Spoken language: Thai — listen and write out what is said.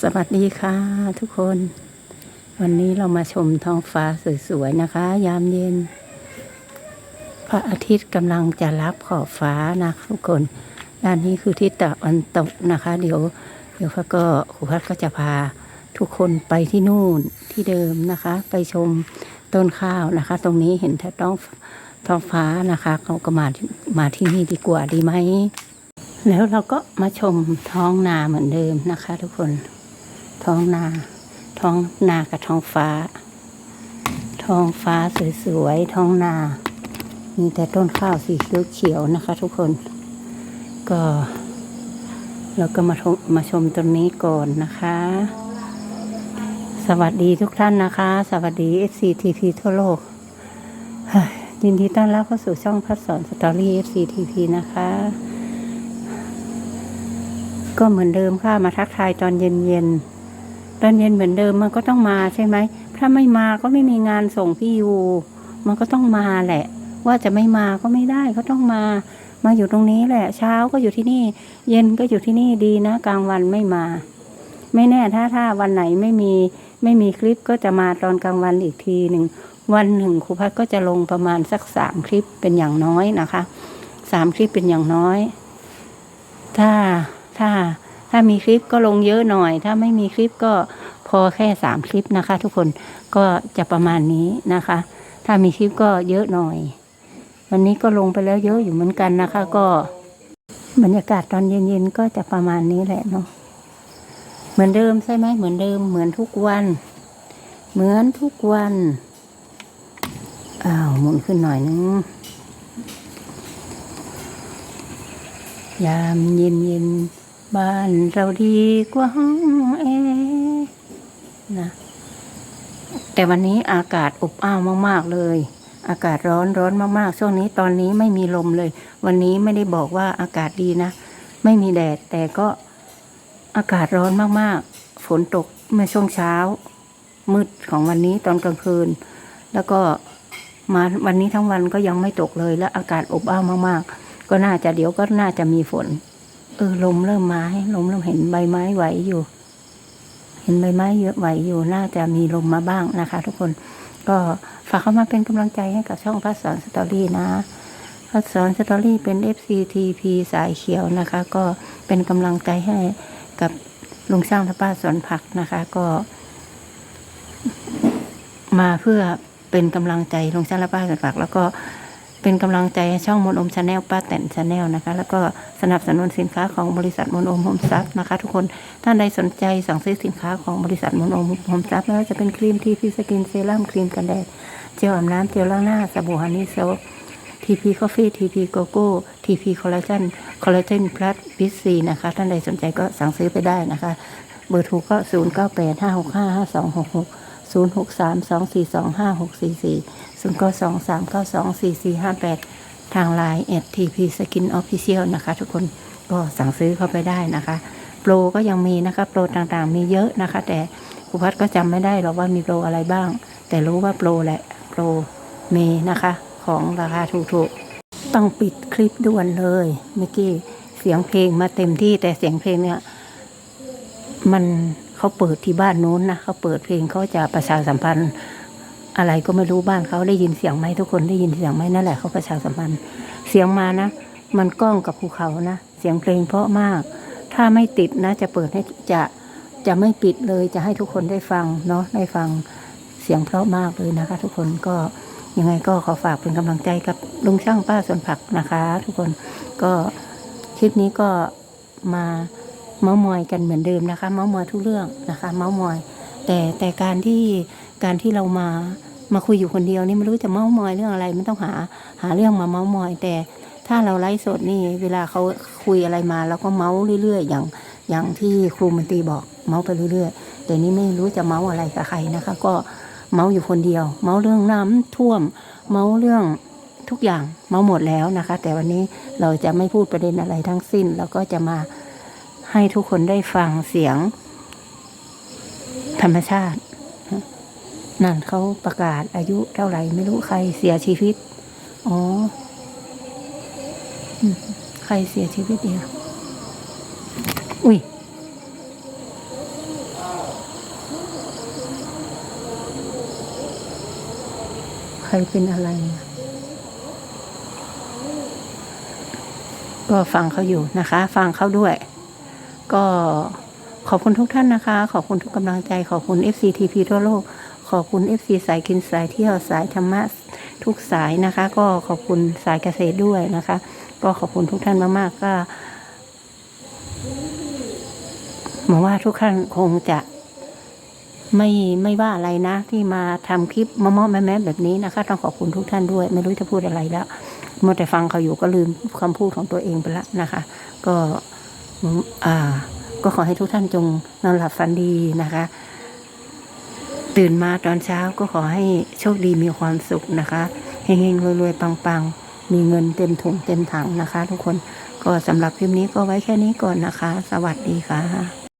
สวัสดีค่ะทุกคน วันนี้เรามาชมท้องฟ้าสวยๆนะคะ ยามเย็น พระอาทิตย์กำลังจะรับขอบฟ้านะทุกคนด้านนี้คือทิศตะวันตกนะคะ เดี๋ยว เดี๋ยวพักก็ครูพัดก็จะพาทุกคนไปที่นู่นที่เดิมนะคะ ไปชมต้นข้าวนะคะ ตรงนี้เห็นแต่ท้องท้องฟ้านะคะ เขาก็มามาที่นี่ดีกว่าดีไหม แล้วเราก็มาชมท้องนาเหมือนเดิมนะคะ ทุกคน ท้องนา ท้องนากับท้องฟ้า ท้องฟ้าสวยๆท้องนา มีแต่ต้นข้าวสีเขียวๆนะคะ ทุกคน ก็เราก็มาชมมาชมตรงนี้ก่อนนะคะ สวัสดีทุกท่านนะคะ สวัสดี FCTP ทั่วโลกยยินดีต้อนรับเข้าสู่ช่องพัดสอนสตอรี่ FCTP นะคะ ก็เหมือนเดิมค่ะมาทักทายตอนเย็นๆตอนเย็นเหมือนเดิมมันก็ต้องมาใช่ไหม ถ้าไม่มาก็ไม่มีงานส่งพี่ยูมันก็ต้องมาแหละ ว่าจะไม่มาก็ไม่ได้ก็ต้องมา มาอยู่ตรงนี้แหละ เช้าก็อยู่ที่นี่ เย็นก็อยู่ที่นี่ดีนะ กลางวันไม่มา ไม่แน่ถ้าถ้าวันไหนไม่มีไม่มีคลิปก็จะมาตอนกลางวันอีกทีหนึ่งวันหนึ่งครูพัดก็จะลงประมาณสักสามคลิปเป็นอย่างน้อยนะคะสามคลิปเป็นอย่างน้อย ถ้า ถ้าถ้ามีคลิปก็ลงเยอะหน่อย ถ้าไม่มีคลิปก็พอแค่สามคลิปนะคะ ทุกคนก็จะประมาณนี้นะคะ ถ้ามีคลิปก็เยอะหน่อย วันนี้ก็ลงไปแล้วเยอะอยู่เหมือนกันนะคะ ก็บรรยากาศตอนเย็นๆก็จะประมาณนี้แหละเนาะเหมือนเดิมใช่ไหมเหมือนเดิมเหมือนทุกวัน เหมือนทุกวันอ้าวหมุนขึ้นหน่อยนึงยามเย็นเย็นๆ บ้านเราดีกว่าห้องแอร์นะแต่วันนี้อากาศอบอ้าวมาก ๆ เลย อากาศร้อนร้อนมากๆ ช่วงนี้ตอนนี้ไม่มีลมเลย วันนี้ไม่ได้บอกว่าอากาศดีนะ ไม่มีแดด แต่ก็อากาศร้อนมากๆ ฝนตกเมื่อช่วงเช้า มืดของวันนี้ตอนกลางคืน แล้วก็มาวันนี้ทั้งวันก็ยังไม่ตกเลย และอากาศอบอ้าวมาก ๆ ก็น่าจะเดี๋ยวก็น่าจะมีฝน เออลมเริ่มมาให้ลมเริ่มเห็นใบไม้ไหวอยู่ เห็นใบไม้เยอะไหวอยู่น่าจะมีลมมาบ้างนะคะ ทุกคนก็ฝากเข้ามาเป็นกำลังใจให้กับช่องพัดสอนสตอรี่นะพัดสอนสตอรี่เป็น FCTP สายเขียวนะคะ ก็เป็นกำลังใจให้กับลุงช่างและป้าสวนผักนะคะ ก็ มาเพื่อเป็นกำลังใจลุงช่างและป้าสวนผัก แล้วก็ เป็นกำลังใจช่องมนอมชาแนลป้าแตนชาแนลนะคะ แล้วก็สนับสนุนสินค้าของบริษัทมนอมโฮมซับนะคะ ทุกคนท่านใดสนใจสั่งซื้อสินค้าของบริษัทมนอมโฮมซับไม่ว่าจะเป็นครีมทีพีสกินเซรั่มครีมกันแดดเจลอาบน้ำเจลล้างหน้าสบู่ฮันนี่โซฟทีพีคอฟฟี่ทีพีโกโก้ทีพีคอลลาเจนคอลลาเจนพลัสบิสซีนะคะ ท่านใดสนใจก็สั่งซื้อไปได้นะคะ เบอร์โทรก็ 0 9 8 5 6 5 5 2 6 6 0 6 3 2 4 2 5 6 4 4 0 9 2 3 9 2 4 4 5 8 ทางไลน์แอดทีพีสกินออฟฟิเชียลนะคะ ทุกคนก็สั่งซื้อเข้าไปได้นะคะ โปรก็ยังมีนะคะ โปรต่างๆ มีเยอะนะคะ แต่ครูพัดก็จำไม่ได้หรอกว่ามีโปรอะไรบ้าง แต่รู้ว่าโปรแหละโปรมีนะคะ ของราคาถูกๆ ต้องปิดคลิปด่วนเลยเมื่อกี้เสียงเพลงมาเต็มที่แต่เสียงเพลงเนี่ยมันเขาเปิดที่บ้านนู้นนะเขาเปิดเพลงเขาจะประชาสัมพันธ์ อะไรก็ไม่รู้บ้านเขาได้ยินเสียงไหมทุกคนได้ยินเสียงไหมนั่นแหละเขาประชาสัมพันธ์เสียงมานะ มันก้องกับภูเขานะเสียงเพลงเพราะมาก ถ้าไม่ติดนะ จะเปิดให้จะจะไม่ปิดเลยจะให้ทุกคนได้ฟังเนาะได้ฟังเสียงเพราะมากเลยนะคะ ทุกคนก็ยังไงก็ขอฝากเป็นกำลังใจกับลุงช่างป้าสวนผักนะคะ ทุกคนก็คลิปนี้ก็มาเมาส์มอยกันเหมือนเดิมนะคะ เมาส์มอยทุกเรื่องนะคะ เมาส์มอย แต่แต่การที่การที่เรามา มาคุยอยู่คนเดียวนี่ไม่รู้จะเมามอยเรื่องอะไรมันต้องหาหาเรื่องมาเมามอย แต่ถ้าเราไลฟ์สดนี่เวลาเขาคุยอะไรมาเราก็เมาเรื่อยๆ อย่างอย่างที่ครูมนตรีบอกเมาไปเรื่อยๆแต่นี่ไม่รู้จะเมาอะไรกับใครนะคะ ก็เมาอยู่คนเดียว เมาเรื่องน้ำท่วม เมาเรื่องทุกอย่างเมาหมดแล้วนะคะ แต่วันนี้เราจะไม่พูดประเด็นอะไรทั้งสิ้น แล้วก็จะมาให้ทุกคนได้ฟังเสียงธรรมชาติ นั่นเขาประกาศอายุเท่าไหร่ไม่รู้ใครเสียชีวิต อ๋อ ใครเสียชีวิตเดียอุ้ยใครเป็นอะไร ก็ฟังเขาอยู่นะคะ ฟังเขาด้วย ก็ขอบคุณทุกท่านนะคะ ขอบคุณทุกกำลังใจ ขอบคุณ FCTP ทั่วโลก ขอบคุณ FC สายกินสายเที่ยวสายธรรมะทุกสายนะคะ ก็ขอบคุณสายเกษตรด้วยนะคะ ก็ขอบคุณทุกท่านมากๆก็หวังว่าทุกท่านคงจะไม่ไม่ว่าอะไรนะ ที่มาทำคลิปมอมอแม่แม่แบบนี้นะคะ ต้องขอบคุณทุกท่านด้วย ไม่รู้จะพูดอะไรแล้วเมัวแต่ฟังเขาอยู่ก็ลืมคำพูดของตัวเองไปล้วนะคะ ก็อ่า ก็ขอให้ทุกท่านจงนอนหลับฝันดีนะคะ ตื่นมาตอนเช้าก็ขอให้โชคดีมีความสุขนะคะเฮงๆรวยๆปังๆ มีเงินเต็มถุงเต็มถังนะคะ ทุกคนก็สำหรับคลิปนี้ก็ไว้แค่นี้ก่อนนะคะ สวัสดีค่ะ